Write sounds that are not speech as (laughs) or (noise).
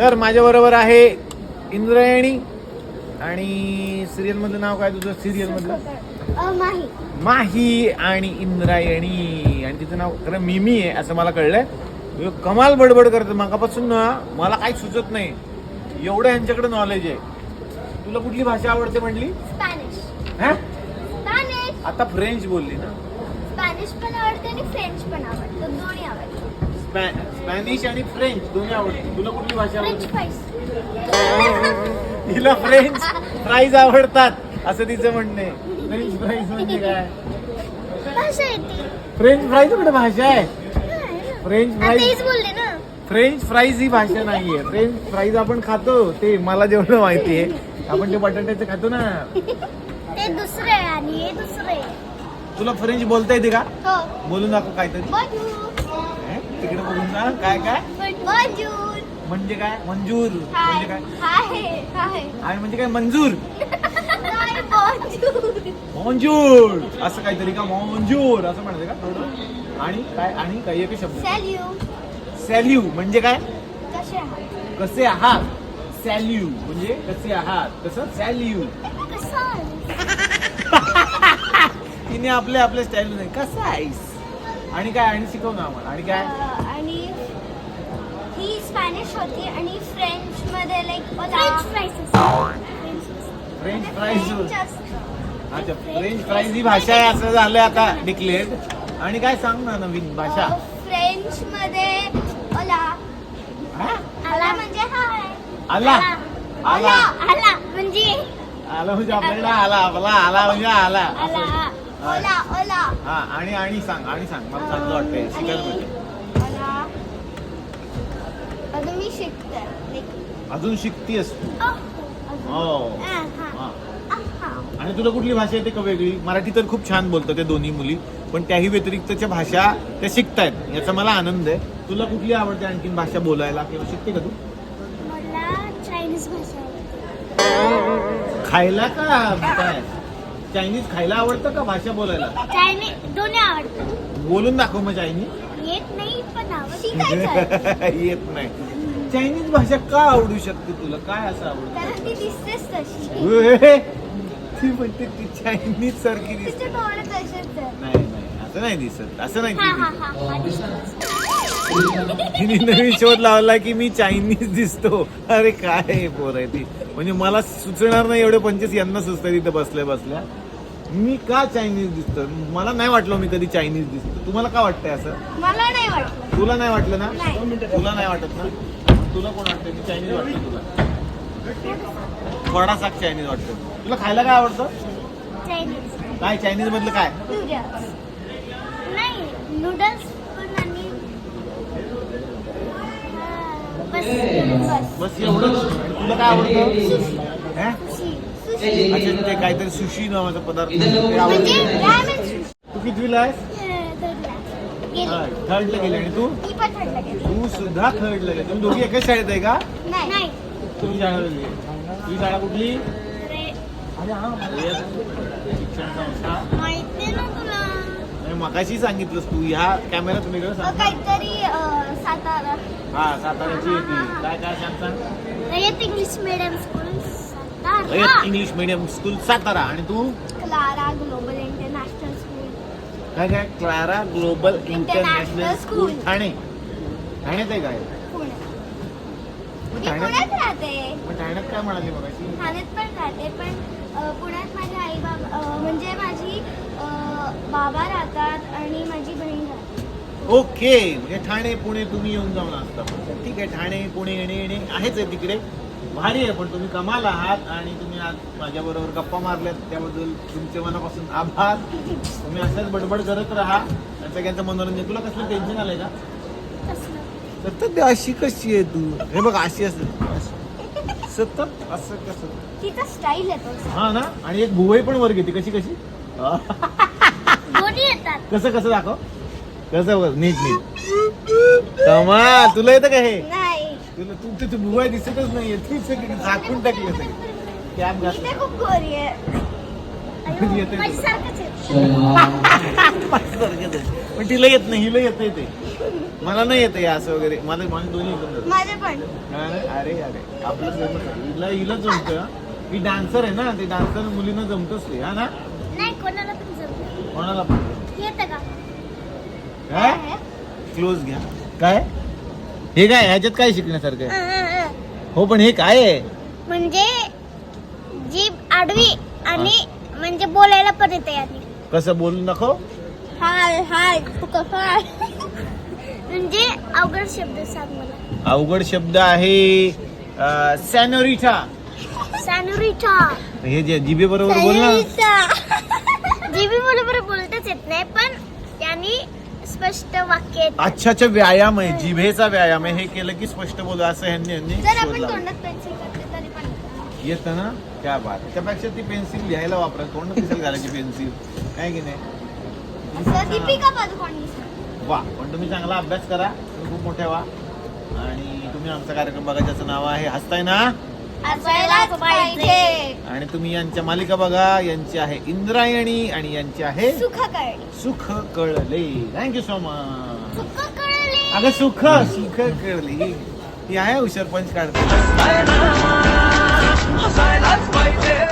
तर माझ्या बरोबर आहे इंद्रायणी आणि सिरियल मधलं नाव काय तुझं? सिरियल मधलं अ, माही. माही आणि इंद्रायणी. आणि तिचं नाव खरं मिमी आहे असं मला कळलंय. कमाल बडबड करते. मगापासून ना मला काही सुचत नाही. एवढं यांच्याकडे नॉलेज आहे. तुला कुठली भाषा आवडते म्हणली? स्पॅनिश. हा? स्पॅनिश. आता फ्रेंच बोलली ना. स्पॅनिश पण आवडते आणि फ्रेंच पण आवडतं. दोन्ही आवडतं. स्पॅनिश आणि फ्रेंच दोन्ही आवडते तुला कुठली भाषा फ्रेंच आवडते (laughs) तिला फ्रेंच फ्राईज आवडतात असं तिचं म्हणणं आहे. फ्रेंच फ्राईज म्हणजे काय? फ्रेंच फ्राईज कुठे भाषा आहे? फ्रेंच फ्राईज फ्रेंच फ्राईज ही भाषा नाहीये. फ्रेंच फ्राईज आपण खातो ते मला जेवढं माहिती आहे. आपण ते बटाट्याचं खातो ना. ते दुसरे आणि हे दुसरे. तुला फ्रेंच बोलता येते का? हो. बोलून दाखव काहीतरी? तिकडे बघून जा. काय काय? Bonjour. म्हणजे काय? मंजूर. म्हणजे काय? आणि म्हणजे काय? मंजूर. मंजूर. असं काहीतरी का? मंजूर. असं म्हणायचं का? थोडं? आणि काय? आणि काय एक शब्द. सॅल्यू. म्हणजे काय? कसे आहात? सॅल्यू. म्हणजे कसे आहात? कसं? सॅल्यू? (laughs) तिने आपल्या आपल्या स्टाईल कसं आहेस? आणि काय आणि शिकव ना आम्हाला. आणि काय? आणि ही स्पॅनिश होती आणि फ्रेंच मध्ये लाईक फ्रेंच फ्राईज अच्छा फ्रेंच फ्राईज ही भाषा आहे असं झालं आता डिक्लेअर्ड आणि काय सांग ना नवीन भाषा. फ्रेंच मध्ये ओला हा? आला म्हणजे हाय आला आला आला म्हणजे? आला म्हणजे आपल्याकडे आला आपला आला म्हणजे आला. ओला ओला. हा आणि आणि सांग आणि सांग. मला चांगलं वाटतंय शिकायला ओला. अजून मी शिकते अजून शिकतीयस तू? हो. हा. हा. आणि तुला कुठली भाषा येते का वेगळी? मराठी तर खूप छान बोलतात त्या दोन्ही मुली पण त्याही व्यतिरिक्तच्या भाषा त्या शिकतायत. याचा मला आनंद आहे. तुला कुठली आवडते आणखीन भाषा बोलायला? किंवा शिकते का तू? मला चायनीज भाषा आवडते. खायला का? काय? चायनीज खायला आवडतं का भाषा बोलायला? चायनीज दोन्ही आवडतं. बोलून दाखव मग चायनीज येत नाही पण आवडतं. शिकायचं (laughs) येत नाही. चायनीज भाषा का आवडू शकते तुला? काय असं आवडतं? कारण ती दिसतेच तशी. उए, ती म्हणते ती चायनीज सारखी तिचे दिसते. डोळे तसेच आहेत. नाही नाही असं नाही दिसत. असं नाही हा हा हा. हा दिसतोच. तिने नवीन शोध लावला की मी चायनीज दिसतो. अरे काय पोर आहे ती. म्हणजे मला सुचणार नाही एवढे पंचवीस यांना सुचतंय तिथं बसल्या बसल्या. मी का चायनीज दिसतो मला नाही वाटलं मी कधी चायनीज दिसतो. तुम्हाला का वाटतंय असं? मला नाही वाटलं. तुला नाही वाटलं ना. तुला नाही वाटत ना? तुला कोण वाटतं मी चायनीज वाटतं तुला. थोडासा चायनीज वाटतं तुला खायला काय आवडतं? काय? चायनीज मधलं काय नूडल्स नाही नूडल्स पण आणि हा, बस बस बस एवढं तुला काय आवडतं? हे? अच्छा ते काहीतरी सुशी नावाचा पदार्थ ते म्हणजे आवडतं. तू कितवीला आहेस? गेली. थर्डला गेली. आणि तू? तू सुद्धा थर्डला गेली. तुम्ही दोघी एकाच शाळेत आहे का? तुम्ही शाळा तुझी शाळा कुठली? हा शिक्षण संस्था. मगाशी सांगितलंस तू ह्या कॅमेऱ्यात वेगळं अ, सांग काहीतरी सातारा. हा साताऱ्याची येते काय काय Rayat English medium school Satara. Rayat English medium school Satara. आणि तू? क्लारा ग्लोबल इंटरनॅशनल स्कूल काय काय? Clara global international school. Thane. ठाण्यात आहे काय? पुण्यात राहते. ठाण्यात काय म्हणाली मगाशी? ठाण्यात पण राहते पण पुण्यात माझे आई बाबा म्हणजे माझी बाबा राहतात आणि माझी बहीण राहते. ओके म्हणजे ठाणे पुणे तुम्ही येऊन जाऊन असता. ठीक आहे ठाणे पुणे येणे येणे आहेच आहे तिकडे. भारी आहे पण तुम्ही कमाल आहात आणि तुम्ही आज माझ्याबरोबर गप्पा मारल्यात त्याबद्दल तुमचे मनापासून आभार. तुम्ही असंच बडबड करत राहा. आणि सगळ्यांचं मनोरंजन. तुला कसलं टेन्शन आलंय का? सतत अशी कशी आहे तू? हे बघ अशी असते सतत असं कसं? तिचा स्टाईल येतो हा ना? आणि एक भुवई पण वर घेते. कशी कशी? येतात. कसं कसं दाखव? कसं नीट नीट. कमाल तुला येतं का हे? नाही. तुला तू तिथे दिसतच नाहीये. ती सगळी झाकून टाकली सगळी कॅप मी घातली. तर खूप गोरी आहे. अय्यो, येते. माझ्यासारखंच आहे. पण तिला येत नाही हिला येते ते. मला नाही येते असं वगैरे. मला माझे दोन्ही एकदम जातात. माझे पण. हा ना? अरे अरे. आपलं. हिला हिला जमतं. ही डान्सर आहे ना. ते डान्सर मुलीनं जमतच ते हा ना? कोणाला पण कोणाला पण येतं का? काय? क्लोज घ्या. काय? हे काय ह्याच्यात काय शिकण्यासारखं आहे? अं, अं, अं. हो पण हे काय आहे? म्हणजे जीभ आडवी आणि म्हणजे बोलायला पण येते याने. कसं बोलू नको हाय हाय तू कसं आहे म्हणजे अवघड शब्द सांग मला. अवघड शब्द आहे सॅनोरिटा सॅनुरिटा हे जे जिबे बरोबर बोल ना बरोबर बोलताच येत नाही पण त्यांनी स्पष्ट वाक्य. अच्छा अच्छा व्यायाम आहे जिभेचा व्यायाम आहे हे केलं की स्पष्ट बोलू असं ह्यांनी ह्यांनी जर शोध आपण लावला. तोंडात पेन्सिल करते तरी पण. येतं. येतं ना? क्या बात. त्यापेक्षा ती पेन्सिल लिहायला वापरा. तोंड कशाला घालायची पेन्सिल काय की नाही? असं दीपिका पादुकोण वा. पण तुम्ही चांगला अभ्यास करा. तुम्ही खूप मोठे व्हा. आणि तुम्ही आमचा कार्यक्रम बघा ज्याचं नाव आहे हसताय ना? असायलाच पाहिजे. आणि तुम्ही यांच्या मालिका बघा यांची आहे इंद्रायणी आणि यांची आहे सुख कळले सुख कळले थँक्यू सो मच सुख कळले अगं सुख सुख कळली ही आहे हुशार पंच काढते.